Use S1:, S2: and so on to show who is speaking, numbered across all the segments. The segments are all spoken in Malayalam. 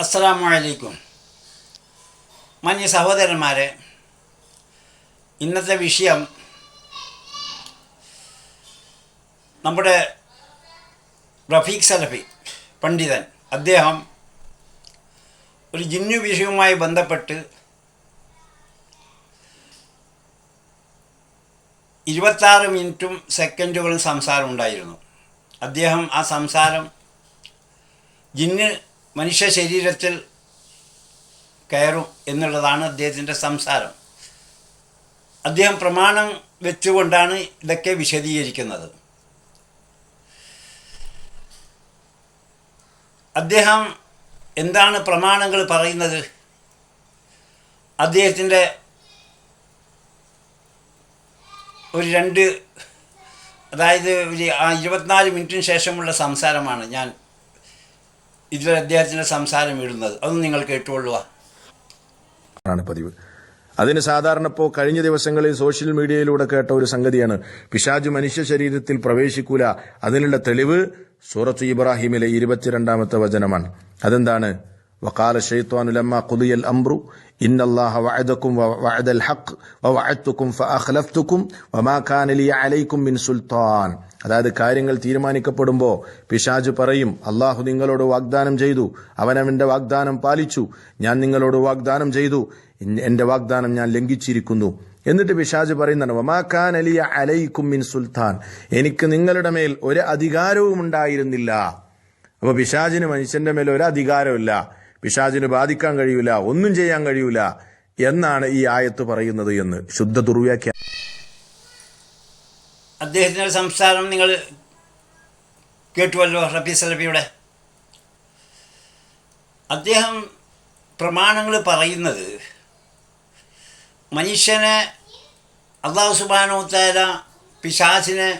S1: അസ്സലാമു അലൈക്കും മാന്യ സഹോദരന്മാരെ ഇന്നത്തെ വിഷയം നമ്മുടെ റഫീഖ് സലഫി പണ്ഡിതൻ. അദ്ദേഹം ഒരു ജിന്നു വിഷയവുമായി ബന്ധപ്പെട്ട് ഇരുപത്താറ് മിനിറ്റും സെക്കൻഡുകളും സംസാരം ഉണ്ടായിരുന്നു. അദ്ദേഹം ആ സംസാരം ജിന്ന് മനുഷ്യ ശരീരത്തിൽ കയറും എന്നുള്ളതാണ് അദ്ദേഹത്തിന്റെ സംസാരം. അദ്ദേഹം പ്രമാണം വെച്ചുകൊണ്ടാണ് ഇതൊക്കെ വിശദീകരിക്കുന്നത്. അദ്ദേഹം എന്താണ് പ്രമാണങ്ങൾ പറയുന്നത്? അദ്ദേഹത്തിന്റെ ഒരു രണ്ട് അതായത് ഒരു ആ ഇരുപത്തിനാല് മിനിറ്റിന് ശേഷമുള്ള സംസാരമാണ് ഞാൻ ഇതിൽ അദ്ദേഹത്തിന്റെ സംസാരം ഇടുന്നത്. അതൊന്നും നിങ്ങൾ കേട്ടുകൊള്ളുക.
S2: ആണ് പതിവ്. അതിന് സാധാരണ ഇപ്പോൾ കഴിഞ്ഞ ദിവസങ്ങളിൽ സോഷ്യൽ മീഡിയയിലൂടെ കേട്ട ഒരു സംഗതിയാണ്. പിശാജ് മനുഷ്യ ശരീരത്തിൽ പ്രവേശിക്കൂല. അതിനുള്ള തെളിവ് സൂറത്ത് ഇബ്രാഹിമിലെ ഇരുപത്തിരണ്ടാമത്തെ വചനമാണ്. അതെന്താണ്? وقال الشيطان لما قضي الأمر إن الله وعدكم وعد الحق ووعدتكم فأخلفتكم وما كان لي عليكم من سلطان അതായത് കാര്യങ്ങൾ തീരുമാനിക്കപ്പെടുമ്പോൾ പിശാജ് പറയും അള്ളാഹു നിങ്ങളോട് വാഗ്ദാനം ചെയ്തു അവനവന്റെ വാഗ്ദാനം പാലിച്ചു ഞാൻ നിങ്ങളോട് വാഗ്ദാനം ചെയ്തു ഇൻ- എന്റെ വാഗ്ദാനം ഞാൻ ലംഘിച്ചിരിക്കുന്നു എന്നിട്ട് പിശാജ് പറയുന്നതാണ് വമാഖാൻ അലിയ അലൈക്കും മിൻ സുൽത്താൻ എനിക്ക് നിങ്ങളുടെ മേൽ ഒരു അധികാരവും ഉണ്ടായിരുന്നില്ല അപ്പൊ പിശാജിന് മനുഷ്യന്റെ മേൽ ഒരു അധികാരമില്ല പിശാജിന് ബാധിക്കാൻ കഴിയൂല ഒന്നും ചെയ്യാൻ കഴിയൂല എന്നാണ് ഈ ആയത്ത് പറയുന്നത് എന്ന് ശുദ്ധ ദുർവ്യാഖ്യ
S1: അദ്ദേഹത്തിന്റെ സംസാരം നിങ്ങൾ കേട്ടുവല്ലോ റബി സലഫിയുടെ. അദ്ദേഹം പ്രമാണങ്ങൾ പറയുന്നത് മനുഷ്യനെ അള്ളാഹു സുബാനോത്താര പിശാചിനെ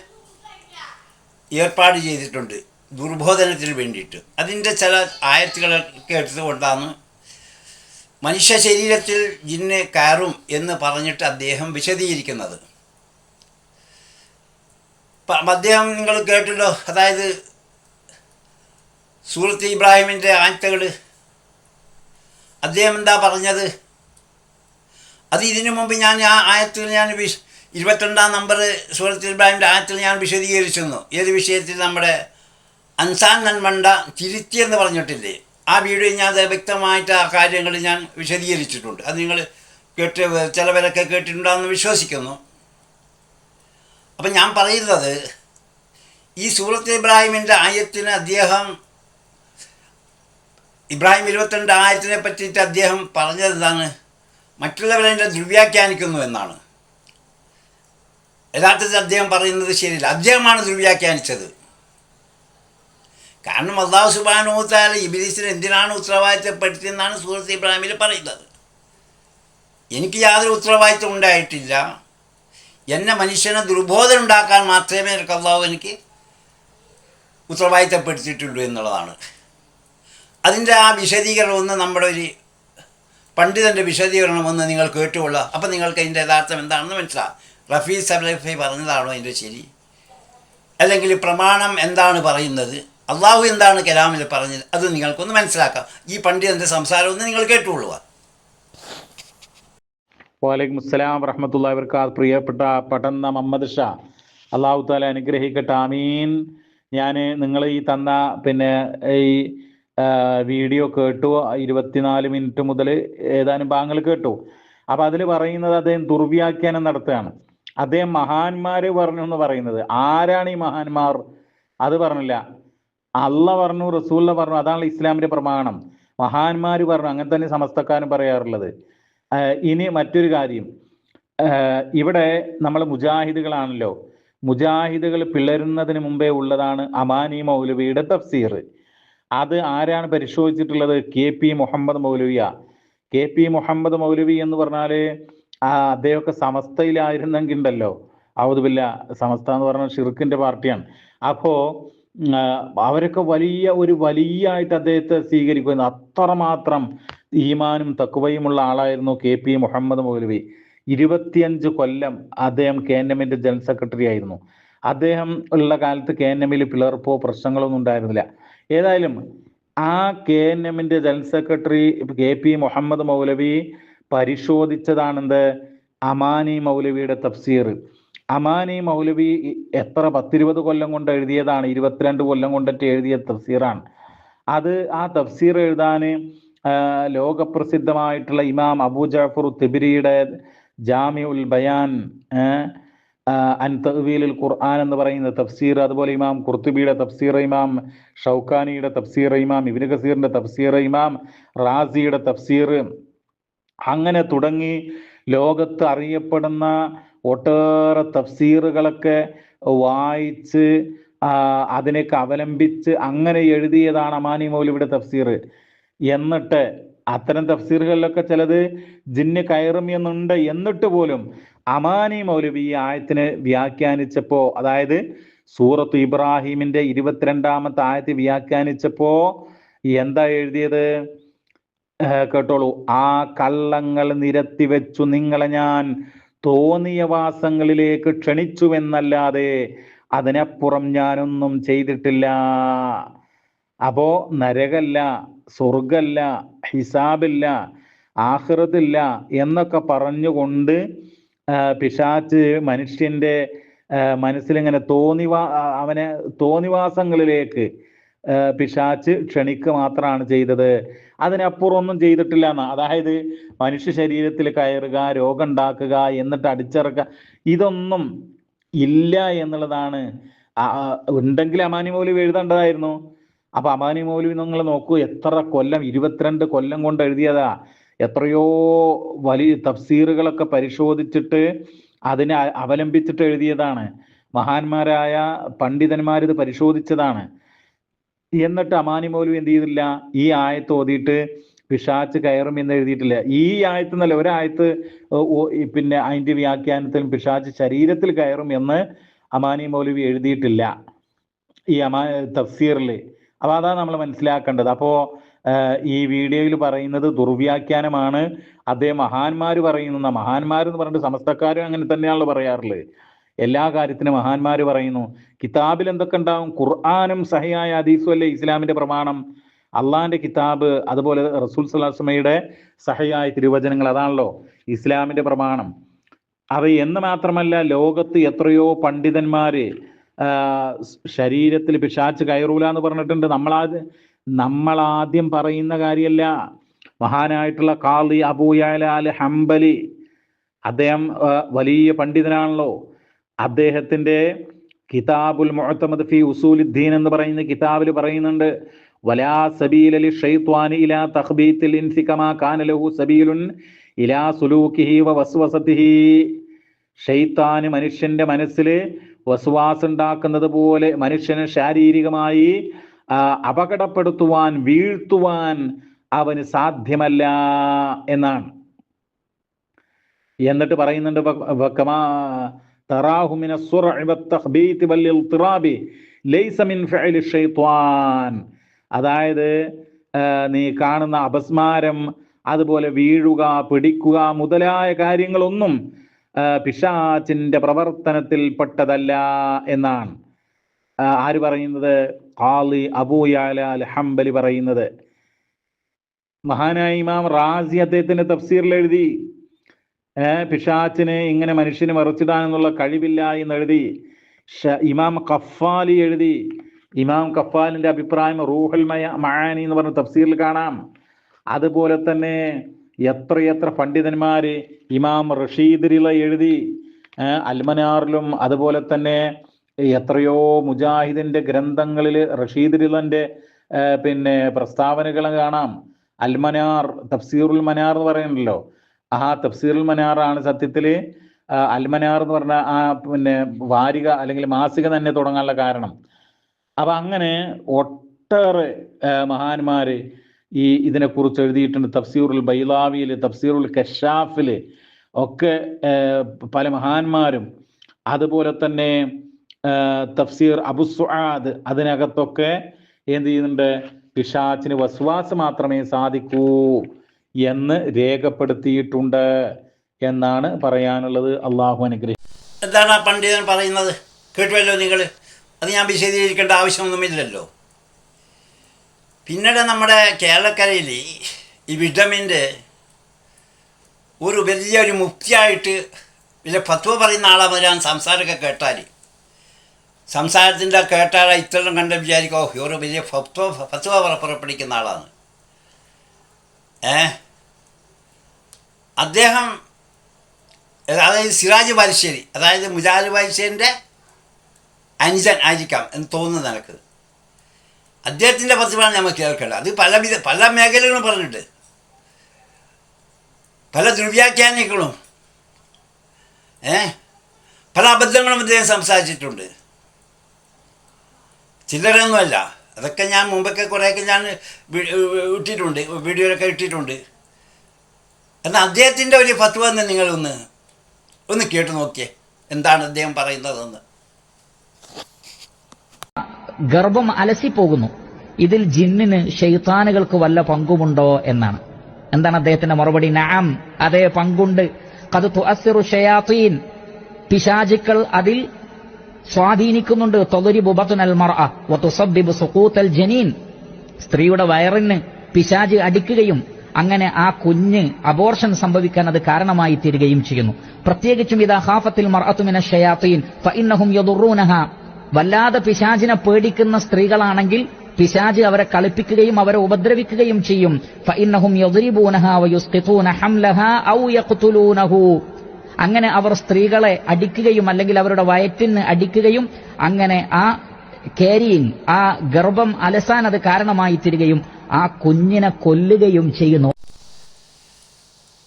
S1: ഏർപ്പാട് ചെയ്തിട്ടുണ്ട്. ദുർബോധനത്തിന് വേണ്ടിയിട്ട്. അതിന്റെ ചില ആയത്തുകളൊക്കെ എടുത്തുകൊണ്ടാണ് മനുഷ്യ ശരീരത്തിൽ ജിന്ന് കയറും എന്ന് പറഞ്ഞിട്ട് അദ്ദേഹം വിശദീകരിക്കുന്നത്. അദ്ദേഹം നിങ്ങൾ കേട്ടല്ലോ അതായത് സൂറത്ത് ഇബ്രാഹിമിന്റെ ആയത്തുകൾ. അദ്ദേഹം എന്താ പറഞ്ഞത്? അത് ഇതിനു മുമ്പ് ഞാൻ ആ ആയത്തിൽ ഞാൻ വിശ് ഇരുപത്തിരണ്ടാം നമ്പർ സൂറത്ത് ഇബ്രാഹിമിന്റെ ആയത്തിൽ ഞാൻ വിശദീകരിച്ചിരുന്നു. ഏത് വിഷയത്തിൽ? നമ്മുടെ അൻസാൻ നന്മണ്ട തിരുത്തിയെന്ന് പറഞ്ഞിട്ടില്ലേ? ആ വീഡിയോ ഞാൻ വ്യക്തമായിട്ട് ആ കാര്യങ്ങൾ ഞാൻ വിശദീകരിച്ചിട്ടുണ്ട്. അത് നിങ്ങൾ കേട്ട് ചിലവരൊക്കെ കേട്ടിട്ടുണ്ടാകുമെന്ന് വിശ്വസിക്കുന്നു. അപ്പം ഞാൻ പറയുന്നത് ഈ സൂറത്ത് ഇബ്രാഹിമിന്റെ ആയത്തിന് അദ്ദേഹം ഇബ്രാഹിം ഇരുപത്തിരണ്ട് ആയത്തിനെ പറ്റിയിട്ട് അദ്ദേഹം പറഞ്ഞത് എന്താണ്? മറ്റുള്ളവരെ ദുർവ്യാഖ്യാനിക്കുന്നു എന്നാണ്. യഥാർത്ഥത്തിൽ അദ്ദേഹം പറയുന്നത് ശരിയല്ല. അദ്ദേഹമാണ് ദുർവ്യാഖ്യാനിച്ചത്. കാരണം അള്ളാഹു സുബാനോത്താല ഇബിലിസിന് എന്തിനാണ് ഉത്തരവാദിത്തപ്പെടുത്തിയെന്നാണ് സൂറത്ത് ഇബ്രാഹിമിൽ പറയുന്നത്. എനിക്ക് യാതൊരു ഉത്തരവാദിത്തം ഉണ്ടായിട്ടില്ല. എന്നെ മനുഷ്യനെ ദുർബോധനം ഉണ്ടാക്കാൻ മാത്രമേ എനിക്ക് അള്ളാഹു എനിക്ക് ഉത്തരവാദിത്തപ്പെടുത്തിയിട്ടുള്ളൂ എന്നുള്ളതാണ്. അതിന്റെ ആ വിശദീകരണം ഒന്ന് നമ്മുടെ ഒരു പണ്ഡിതന്റെ വിശദീകരണം ഒന്ന് നിങ്ങൾ കേട്ടുകൊള്ളുക. അപ്പം നിങ്ങൾക്ക് അതിന്റെ യഥാർത്ഥം എന്താണെന്ന് മനസ്സിലാവും റഫീസ് സബ്ലഫി പറഞ്ഞതാണോ അതിന്റെ ശരി? അല്ലെങ്കിൽ പ്രമാണം എന്താണ് പറയുന്നത്? അള്ളാഹു എന്താണ് കലാമിൽ പറഞ്ഞത്? അത് നിങ്ങൾക്കൊന്ന് മനസ്സിലാക്കാം. ഈ പണ്ഡിതന്റെ സംസാരം ഒന്ന് നിങ്ങൾ കേട്ടുകൊള്ളുക.
S3: വാലൈക്കും അസ്സലാം വറഹമത്തുള്ള വർക്കാത്ത് പ്രിയപ്പെട്ട പടന്ന മുഹമ്മദ് ഷാ അള്ളാഹു താല അനുഗ്രഹിക്കട്ടെ. ആമീൻ. ഞാൻ നിങ്ങൾ ഈ തന്ന പിന്നെ ഈ വീഡിയോ കേട്ടു. ഇരുപത്തിനാല് മിനിറ്റ് മുതൽ ഏതാനും ഭാഗങ്ങൾ കേട്ടു. അപ്പം അതിൽ പറയുന്നത് അദ്ദേഹം ദുർവ്യാഖ്യാനം നടത്തുകയാണ്. അദ്ദേഹം മഹാന്മാർ പറഞ്ഞു എന്ന് പറയുന്നത്. ആരാണ് ഈ മഹാന്മാർ? അത് പറഞ്ഞില്ല. അല്ല പറഞ്ഞു റസൂല്ല പറഞ്ഞു അതാണ് ഇസ്ലാമിന്റെ പ്രമാണം. മഹാന്മാർ പറഞ്ഞു അങ്ങനെ തന്നെ സമസ്തക്കാരും പറയാറുള്ളത്. ഇനി മറ്റൊരു കാര്യം. ഇവിടെ നമ്മൾ മുജാഹിദുകളാണല്ലോ. മുജാഹിദുകൾ പിളരുന്നതിന് മുമ്പേ ഉള്ളതാണ് അമാനി മൗലവിയുടെ തഫ്സീർ. അത് ആരാണ് പരിശോധിച്ചിട്ടുള്ളത്? കെ പി മുഹമ്മദ് മൗലവിയ. കെ പി മുഹമ്മദ് മൗലവി എന്ന് പറഞ്ഞാൽ ആ അദ്ദേഹമൊക്കെ സമസ്തയിലായിരുന്നെങ്കിൽ ഉണ്ടല്ലോ ഔദുബില്ല സമസ്ത എന്ന് പറഞ്ഞാൽ ഷിർക്കിന്റെ പാർട്ടിയാണ്. അപ്പോ ഉം, ആ, അവരൊക്കെ വലിയ ഒരു വലിയ ആയിട്ട് അദ്ദേഹത്തെ സ്വീകരിക്കുന്നു അത്രമാത്രം ഈമാനും തക്കുവയുമുള്ള ആളായിരുന്നു കെ പി മുഹമ്മദ് മൗലവി. ഇരുപത്തിയഞ്ച് കൊല്ലം അദ്ദേഹം കെ എൻ എമ്മിന്റെ ജനറൽ സെക്രട്ടറി ആയിരുന്നു. അദ്ദേഹം ഉള്ള കാലത്ത് കെ എൻ എമ്മിൽ പിളർപ്പോ പ്രശ്നങ്ങളൊന്നും ഉണ്ടായിരുന്നില്ല. ഏതായാലും ആ കെ എൻ എമ്മിന്റെ general secretary K P Muhammad മൗലവി പരിശോധിച്ചതാണെന്ത്? അമാനി മൗലവിയുടെ തഫ്സീർ. അമാനി മൗലവി എത്ര പത്തിരുപത് കൊല്ലം കൊണ്ട് എഴുതിയതാണ് ഇരുപത്തിരണ്ട് കൊല്ലം കൊണ്ടിട്ട് എഴുതിയ തഫ്സീറാണ്. അത് ആ തഫ്സീർ എഴുതാൻ ലോകപ്രസിദ്ധമായിട്ടുള്ള ഇമാം അബൂ ജാഫർ തിബിരിയുടെ ജാമി ഉൽ ബയാൻ അൻ തഹ്വീലുൽ ഖുർആൻ എന്ന് പറയുന്ന തഫ്സീർ അതുപോലെ ഇമാം കുർത്തുബിയുടെ തഫ്സീർ ഇമാം ഷൗഖാനിയുടെ തഫ്സീർ ഇമാം ഇബ്നു ഖസീറിന്റെ തഫ്സീർ ഇമാം റാസിയുടെ തഫ്സീർ. അങ്ങനെ തുടങ്ങി ലോകത്ത് അറിയപ്പെടുന്ന ഒട്ടേറെ തഫ്സീറുകളൊക്കെ വായിച്ച് അതിനെയൊക്കെ അവലംബിച്ച് അങ്ങനെ എഴുതിയതാണ് അമാനി മൗലിയുടെ തഫ്സീർ എന്നിട്ട് അത്തരം തഫ്സീറുകളിലൊക്കെ ചിലത് ജിന്ന് കയറും എന്നുണ്ട്. എന്നിട്ട് പോലും അമാനി മൗലവി ഈ ആയത്തിനെ വ്യാഖ്യാനിച്ചപ്പോ അതായത് സൂറത്ത് ഇബ്രാഹിമിന്റെ ഇരുപത്തിരണ്ടാമത്തെ ആയത്ത് വ്യാഖ്യാനിച്ചപ്പോ എന്താ എഴുതിയത്? കേട്ടോളൂ. ആ കള്ളങ്ങൾ നിരത്തി വെച്ചു നിങ്ങളെ ഞാൻ തോന്നിയ വാസങ്ങളിലേക്ക് ക്ഷണിച്ചുവെന്നല്ലാതെ അതിനപ്പുറം ഞാനൊന്നും ചെയ്തിട്ടില്ല. അപ്പോ നരകല്ല സ്വർഗല്ല ഹിസാബില്ല ആഹൃതില്ല എന്നൊക്കെ പറഞ്ഞുകൊണ്ട് പിശാച്ച് മനുഷ്യന്റെ മനസ്സിലിങ്ങനെ തോന്നിവാ അവനെ തോന്നിവാസങ്ങളിലേക്ക് പിശാച്ച് ക്ഷണിക്കുക മാത്രമാണ് ചെയ്തത്. അതിനപ്പുറം ഒന്നും ചെയ്തിട്ടില്ല എന്നാ. അതായത് മനുഷ്യ ശരീരത്തിൽ കയറുക രോഗം ഉണ്ടാക്കുക എന്നിട്ട് അടിച്ചിറക്കുക ഇതൊന്നും ഇല്ല എന്നുള്ളതാണ്. ഉണ്ടെങ്കിൽ അമാനി മൗലവി എഴുതേണ്ടതായിരുന്നു. അപ്പൊ അമാനി മൗലവി നിങ്ങൾ നോക്കൂ എത്ര കൊല്ലം ഇരുപത്തിരണ്ട് കൊല്ലം കൊണ്ട് എഴുതിയതാ. എത്രയോ വലിയ തഫ്സീറുകളൊക്കെ പരിശോധിച്ചിട്ട് അതിനെ അവലംബിച്ചിട്ട് എഴുതിയതാണ്. മഹാന്മാരായ പണ്ഡിതന്മാർ ഇത് പരിശോധിച്ചതാണ്. എന്നിട്ട് അമാനി മൗലവി എന്ത് ചെയ്തില്ല ഈ ആയത്ത് ഓതിയിട്ട് പിശാച്ച് കയറും എന്ന് എഴുതിയിട്ടില്ല. ഈ ആയത്ത് എന്നല്ല ഒരായത്ത് പിന്നെ അതിന്റെ വ്യാഖ്യാനത്തിൽ പിശാച്ച് ശരീരത്തിൽ കയറും എന്ന് അമാനി മൗലവി എഴുതിയിട്ടില്ല. ഈ അമാ തഫ്സീറിൽ അപ്പൊ അതാണ് നമ്മൾ മനസ്സിലാക്കേണ്ടത്. അപ്പോ ഈ വീഡിയോയിൽ പറയുന്നത് ദുർവ്യാഖ്യാനമാണ്. അതേ മഹാന്മാര് പറയുന്ന മഹാന്മാർ എന്ന് പറഞ്ഞിട്ട് സമസ്തക്കാരും അങ്ങനെ തന്നെയാണല്ലോ പറയാറുള്ളത്. എല്ലാ കാര്യത്തിനും മഹാന്മാർ പറയുന്നു കിതാബിൽ എന്തൊക്കെ ഉണ്ടാവും? ഖുർആാനും സഹിയായ ഹദീസും അല്ലേ ഇസ്ലാമിന്റെ പ്രമാണം? അള്ളാഹിന്റെ കിതാബ് അതുപോലെ റസൂൽ സലാസ്മയുടെ സഹയായ തിരുവചനങ്ങൾ അതാണല്ലോ ഇസ്ലാമിന്റെ പ്രമാണം. അവ എന്ന് മാത്രമല്ല ലോകത്ത് എത്രയോ പണ്ഡിതന്മാര് ശരീരത്തിൽ പിശാച്ച് കയറൂല എന്ന് പറഞ്ഞിട്ടുണ്ട്. നമ്മളാദ്യം നമ്മളാദ്യം പറയുന്ന കാര്യമല്ല മഹാനായിട്ടുള്ള കാളി അബൂയാല ഹംബലി അദ്ദേഹം വലിയ പണ്ഡിതനാണല്ലോ. അദ്ദേഹത്തിന്റെ കിതാബുൽ മുഅത്തമദ് ഫി ഉസൂലുദ്ദീൻ എന്ന് പറയുന്ന കിതാബിൽ പറയുന്നുണ്ട് വലാ സബീല ലി ഷൈത്വാനി ഇലാ തഖ്ബീത്തിൽ ഇൻസി കമാ കാന ലഹു സബീലുൻ ഇലാ സുലൂക്കിഹി വ വസ്വസതിഹി. ഷെയ്ത്താന് മനുഷ്യന്റെ മനസ്സിൽ വസുവാസം ഉണ്ടാക്കുന്നത് പോലെ മനുഷ്യനെ ശാരീരികമായി അപകടപ്പെടുത്തുവാൻ വീഴ്ത്തുവാൻ അവന് സാധ്യമല്ല എന്നാണ്. എന്നിട്ട് പറയുന്നുണ്ട് തറാഹു മിന ലൈസ മിൻ ഫഇൽ ഷൈത്വാൻ അതായത് നീ കാണുന്ന അപസ്മാരം അതുപോലെ വീഴുക പിടിക്കുക മുതലായ കാര്യങ്ങളൊന്നും പിശാചിന്റെ പ്രവർത്തനത്തിൽ പെട്ടതല്ല എന്നാണ്. ആര് പറയുന്നത്? ഖാലി അബൂയാല അൽ ഹംബലി പറയുന്നത്. മഹാനായ ഇമാം റാസി അദ്ദേഹത്തിന്റെ തഫ്സീറിൽ എഴുതി. ഏർ പിശാച്ചിന് ഇങ്ങനെ മനുഷ്യന് മറിച്ചിടാനെന്നുള്ള കഴിവില്ല എന്ന് എഴുതി ഇമാം കഫാലി എഴുതി. ഇമാം കഫാലിന്റെ അഭിപ്രായം റൂഹൽ മയ മഴാനി എന്ന് പറഞ്ഞ തഫ്സീറിൽ കാണാം. അതുപോലെ തന്നെ എത്രയെത്ര പണ്ഡിതന്മാര് ഇമാം റഷീദ് റിള എഴുതി. അൽമനാറിലും അതുപോലെ തന്നെ എത്രയോ മുജാഹിദിന്റെ ഗ്രന്ഥങ്ങളിൽ റഷീദ് റിളന്റെ പിന്നെ പ്രസ്താവനകൾ കാണാം. അൽമനാർ തഫ്സീറുൽ മനാർ എന്ന് പറയുന്നുണ്ടല്ലോ. ആ തഫ്സീറുൽ മനാറാണ് സത്യത്തിൽ അൽ അൽമനാർ എന്ന് പറഞ്ഞ ആ പിന്നെ വാരിക അല്ലെങ്കിൽ മാസിക തന്നെ തുടങ്ങാനുള്ള കാരണം. അപ്പൊ അങ്ങനെ ഒട്ടേറെ മഹാന്മാര് ഈ ഇതിനെക്കുറിച്ച് എഴുതിയിട്ടുണ്ട്. തഫ്സീറുൽ ബൈലാവിയിൽ തഫ്സീറുൽ കഷാഫിൽ ഒക്കെ പല മഹാന്മാരും അതുപോലെ തന്നെ തഫ്സീർ അബുസ്വാദ് അതിനകത്തൊക്കെ എന്ത് ചെയ്യുന്നുണ്ട്? പിഷാച്ചിന് വസ്വാസ് മാത്രമേ സാധിക്കൂ. എന്ന് രേഖപ്പെടുത്തിയിട്ടുണ്ട് എന്നാണ് പറയാനുള്ളത്. അള്ളാഹു അനുഗ്രഹം
S1: എന്താണ് ആ പണ്ഡിതൻ പറയുന്നത്? കേട്ടുവല്ലോ നിങ്ങൾ അത് ഞാൻ വിശദീകരിക്കേണ്ട ആവശ്യമൊന്നുമില്ലല്ലോ പിന്നീട് നമ്മുടെ കേരളക്കരയിൽ ഈ വിറ്റമിന്റെ ഒരു വലിയൊരു മുക്തിയായിട്ട് പിന്നെ ഫത്വ പറയുന്ന ആളാ വരാൻ സംസാരമൊക്കെ കേട്ടാൽ സംസാരത്തിന്റെ കേട്ടാൽ ഇത്രയും കണ്ട് ഓ ഒരു വലിയ ഫത്വ ഫത്വ പുറ- പുറപ്പെടുവിക്കുന്ന ആളാണ് അദ്ദേഹം അതായത് സിറാജ് ബാലുശ്ശേരി അതായത് മുജാൽ ബാലുശ്ശേരിന്റെ അനുജൻ ആയിരിക്കാം എന്ന് തോന്നുന്നത് എനിക്ക് അദ്ദേഹത്തിന്റെ പ്രതിഫലം നമ്മൾ കേൾക്കേണ്ടത് അത് പല വിധ പല മേഖലകളും പറഞ്ഞിട്ട് പല ദുർവ്യാഖ്യാനങ്ങളും ഏ? പല അബദ്ധങ്ങളും അദ്ദേഹം സംസാരിച്ചിട്ടുണ്ട്. ചില്ലറൊന്നുമല്ല അതൊക്കെ ഞാൻ മുമ്പൊക്കെ കുറേയൊക്കെ ഞാൻ ഇട്ടിട്ടുണ്ട്. വീഡിയോയിലൊക്കെ ഇട്ടിട്ടുണ്ട്. എന്നാൽ അദ്ദേഹത്തിന്റെ ഒരു ഫത്വ എന്ന് നിങ്ങളൊന്ന് ഒന്ന് കേട്ടു നോക്കിയേ. എന്താണ് അദ്ദേഹം പറയുന്നതെന്ന്.
S4: ഗർഭം അലസിപ്പോകുന്നു. ഇതിൽ ജിന്നിന് ഷെയ്ത്താനുകൾക്ക് വല്ല പങ്കുമുണ്ടോ എന്നാണ്. എന്താണ് അദ്ദേഹത്തിന്റെ മറുപടി? നാം അതേ പങ്കുണ്ട്. പിശാചുക്കൾ അതിൽ സ്വാധീനിക്കുന്നുണ്ട്. ജനീൻ. സ്ത്രീയുടെ വയറിന് പിശാജ് അടിക്കുകയും അങ്ങനെ ആ കുഞ്ഞ് അബോർഷൻ സംഭവിക്കാൻ അത് കാരണമായി തീരുകയും ചെയ്യുന്നു. പ്രത്യേകിച്ചും ഇതാ ഹാഫത്തിൽ മർഅത്തുമിന ഷയാത്തീൻ ഫഇന്നഹും യദുറൂനഹ. വല്ലാതെ പിശാചിനെ പേടിക്കുന്ന സ്ത്രീകളാണെങ്കിൽ പിശാജ് അവരെ കളിപ്പിക്കുകയും അവരെ ഉപദ്രവിക്കുകയും ചെയ്യും. ഫഇന്നഹും യദ്രിബൂനഹ വയുസ്ഖിതൂന ഹംലഹ ഔ യഖ്തുലൂനഹു. അങ്ങനെ അവർ സ്ത്രീകളെ അടിക്കുകയും അല്ലെങ്കിൽ അവരുടെ വയറ്റിന് അടിക്കുകയും അങ്ങനെ ആ കാരിയിങ് ആ ഗർഭം അലസാൻ അത് കാരണമായി തീരുകയും ആ കുഞ്ഞിനെ കൊല്ലുകയും ചെയ്യുന്നു.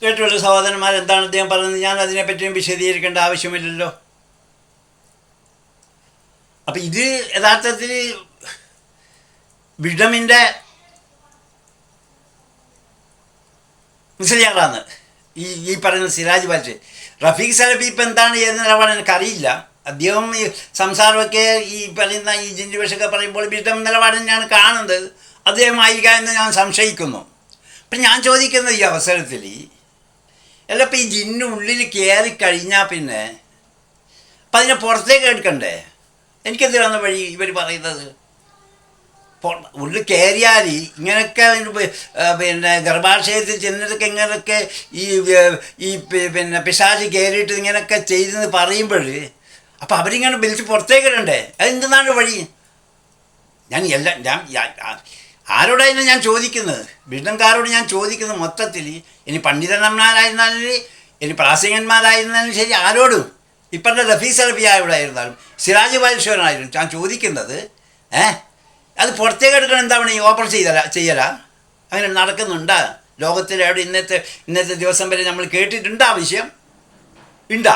S1: കേട്ടുള്ള സഹോദരന്മാർ എന്താണ് അദ്ദേഹം പറയുന്നത് ഞാൻ അതിനെപ്പറ്റിയും വിശദീകരിക്കേണ്ട ആവശ്യമില്ലല്ലോ. അപ്പം ഇത് യഥാർത്ഥത്തിൽ വിഡമിന്റെ മുസ്ലിയാളാണ്. ഈ ഈ പറയുന്ന സിരാജ് ബാറ്റ് റഫീഖ് സലഫി ഇപ്പം എന്താണ് ഏത് നിലപാട് എനിക്കറിയില്ല. അദ്ദേഹം ഈ സംസാരമൊക്കെ ഈ പറയുന്ന ഈ ജിഞ്ചി ഭാഷയൊക്കെ പറയുമ്പോൾ വിഡം നിലപാട് തന്നെയാണ് കാണുന്നത്. അദ്ദേഹമായിരിക്കാം എന്ന് ഞാൻ സംശയിക്കുന്നു. അപ്പം ഞാൻ ചോദിക്കുന്നത് ഈ അവസരത്തിൽ അല്ല ഇപ്പം ഈ ജിന്നുള്ളിൽ കയറി കഴിഞ്ഞാൽ പിന്നെ അപ്പം അതിനെ പുറത്തേക്ക് എടുക്കണ്ടേ? എനിക്കെന്തിനാണ് വഴി ഇവർ പറയുന്നത്? ഉള്ളിൽ കയറിയാൽ ഇങ്ങനെയൊക്കെ പിന്നെ ഗർഭാശയത്തിൽ ചെന്നിട്ടൊക്കെ ഇങ്ങനെയൊക്കെ ഈ ഈ പിന്നെ പിശാചി കയറിയിട്ട് ഇങ്ങനെയൊക്കെ ചെയ്തെന്ന് പറയുമ്പോൾ അപ്പം അവരിങ്ങനെ വിളിച്ച് പുറത്തേക്ക് ഇടണ്ടേ? അതെന്താണ് വഴി? ഞാൻ എല്ലാം ഞാൻ ആരോടായിരുന്നു ഞാൻ ചോദിക്കുന്നത്? ബിരുദംകാരോട് ഞാൻ ചോദിക്കുന്നത് മൊത്തത്തിൽ ഇനി പണ്ഡിതന്മാരായിരുന്നാലും ഇനി പ്രാസംഗന്മാരായിരുന്നാലും ശരി ആരോടും? ഇപ്പോഴത്തെ റഫീസ് സലഫിയായോടായിരുന്നാലും സിറാജ് ബാലുശ്വരനായിരുന്നു ഞാൻ ചോദിക്കുന്നത്. ഏ? അത് പുറത്തേക്ക് എടുക്കണം എന്താണ് ഈ ഓപ്പർ ചെയ്തല ചെയ്യല. അങ്ങനെ നടക്കുന്നുണ്ട്. ലോകത്തിൽ എവിടെ ഇന്നത്തെ ഇന്നത്തെ ദിവസം വരെ നമ്മൾ കേട്ടിട്ടുണ്ട് ആ വിഷയം? ഉണ്ടാ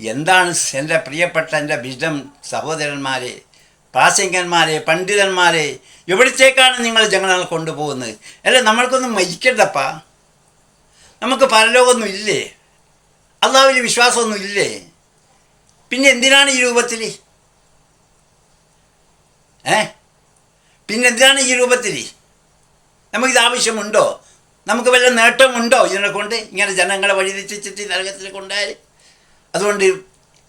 S1: എന്താണ് എന്റെ പ്രിയപ്പെട്ട എന്റെ വിഷം സഹോദരന്മാരെ പ്രാസംഗന്മാരെ പണ്ഡിതന്മാരെ എവിടത്തേക്കാണ് നിങ്ങൾ ജനങ്ങളെ കൊണ്ടുപോകുന്നത്? അല്ല നമ്മൾക്കൊന്നും മരിക്കണ്ടപ്പാ നമുക്ക് പരലോകമൊന്നും ഇല്ലേ? അതാവിൽ വിശ്വാസമൊന്നും ഇല്ലേ? പിന്നെ എന്തിനാണ് ഈ രൂപത്തിൽ ഏ? പിന്നെ എന്തിനാണ് ഈ രൂപത്തിൽ? നമുക്കിത് ആവശ്യമുണ്ടോ? നമുക്ക് വല്ല നേട്ടമുണ്ടോ ഇതിനെ കൊണ്ട്? ഇങ്ങനെ ജനങ്ങളെ വഴിതെറ്റിച്ചിട്ട് നരകത്തിൽ കൊണ്ടാൽ? അതുകൊണ്ട്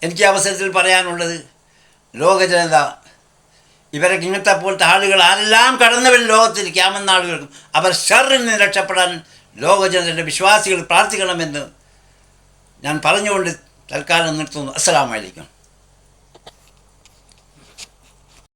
S1: എനിക്ക് അവസരത്തിൽ പറയാനുള്ളത് ലോക ജനത ഇവരൊക്കെ ഇങ്ങനത്തെ പോലത്തെ ആളുകൾ ആരെല്ലാം കടന്നവരും ലോകത്തിൽ ക്യാമെന്ന ആളുകൾക്കും അവർ ഷറിൽ നിന്ന് രക്ഷപ്പെടാൻ ലോകജനതയുടെ വിശ്വാസികൾ പ്രാർത്ഥിക്കണമെന്ന് ഞാൻ പറഞ്ഞുകൊണ്ട് തൽക്കാലം നിർത്തുന്നു. അസ്സലാമലൈക്കും